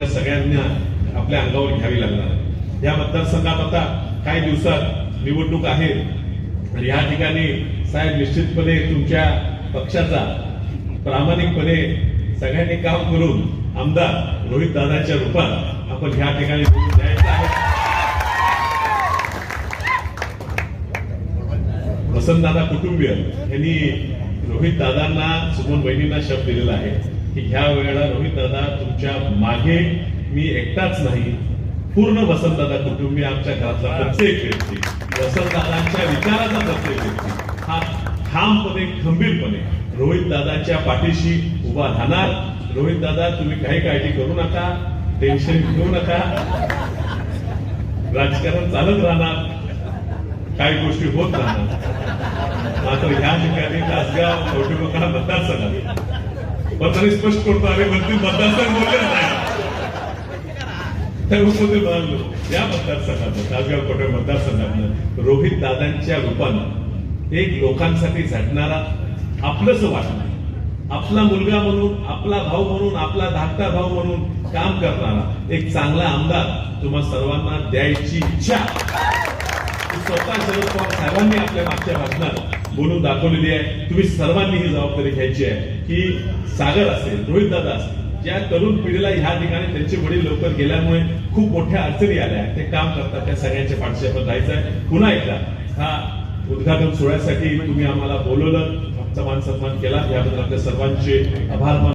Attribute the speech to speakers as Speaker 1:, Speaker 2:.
Speaker 1: सगळ्यांना आपल्या अंगावर घ्यावी लागणार आहे. या मतदारसंघात आता काही दिवसात निवडणूक आहे या ठिकाणी साहेब निश्चितपणे तुमच्या पक्षाचा प्रामाणिकपणे सगळ्यांनी काम करून आमदार रोहित दादाच्या रूपात आपण ह्या ठिकाणी द्यायचं आहे वसंतदादा कुटुंबीय यांनी रोहित दादांना सुमन बहिणींना शब्द दिलेला आहे की ह्या वेळेला रोहित दादा तुमच्या मागे मी एकटाच नाही. पूर्ण वसंतदादा कुटुंबीय आमच्या घरातला प्रत्येक व्यक्ती. वसंतदादांच्या विचाराचा प्रत्येक व्यक्ती. हा ठामपणे खंबीरपणे रोहित दादाच्या पाठीशी उभा राहणार. रोहित दादा तुम्ही काही काळजी करू नका. टेन्शन घेऊ नका. राजकारण चालत राहणार. काही गोष्टी होत राहणार. मात्र ह्या ठिकाणी तासगाव कौटुंबिका मतदारसंघात पण स्पष्ट करतो अरे मंत्री मतदारसंघ बोलले त्यामध्ये म्हणालो या मतदारसंघात तासगाव कोटे मतदारसंघातलं रोहित दादांच्या रूपानं एक लोकांसाठी झटणारा आपलंच वाटणं. आपला मुलगा म्हणून आपला भाऊ म्हणून आपला धाकटा भाऊ म्हणून काम करणारा एक चांगला आमदार तुम्हा सर्वांना द्यायची इच्छा. स्वतः शरद पवार साहेबांनी आपल्या मागच्या भाषणात बोलून दाखवलेली आहे. तुम्ही सर्वांनी ही जबाबदारी घ्यायची आहे की सागर असेल रोहित दादा असेल ज्या तरुण पिढीला ह्या ठिकाणी त्यांचे वडील लवकर गेल्यामुळे खूप मोठ्या अडचणी आल्या. आहेत. ते काम करतात त्या सगळ्यांच्या पाठशी आपण जायचं आहे. पुन्हा एकदा हा उद्घाटन सोहळ्यासाठी तुम्ही आम्हाला बोलवलं. आमचा मान सन्मान केला. याबद्दल आपल्या सर्वांचे आभार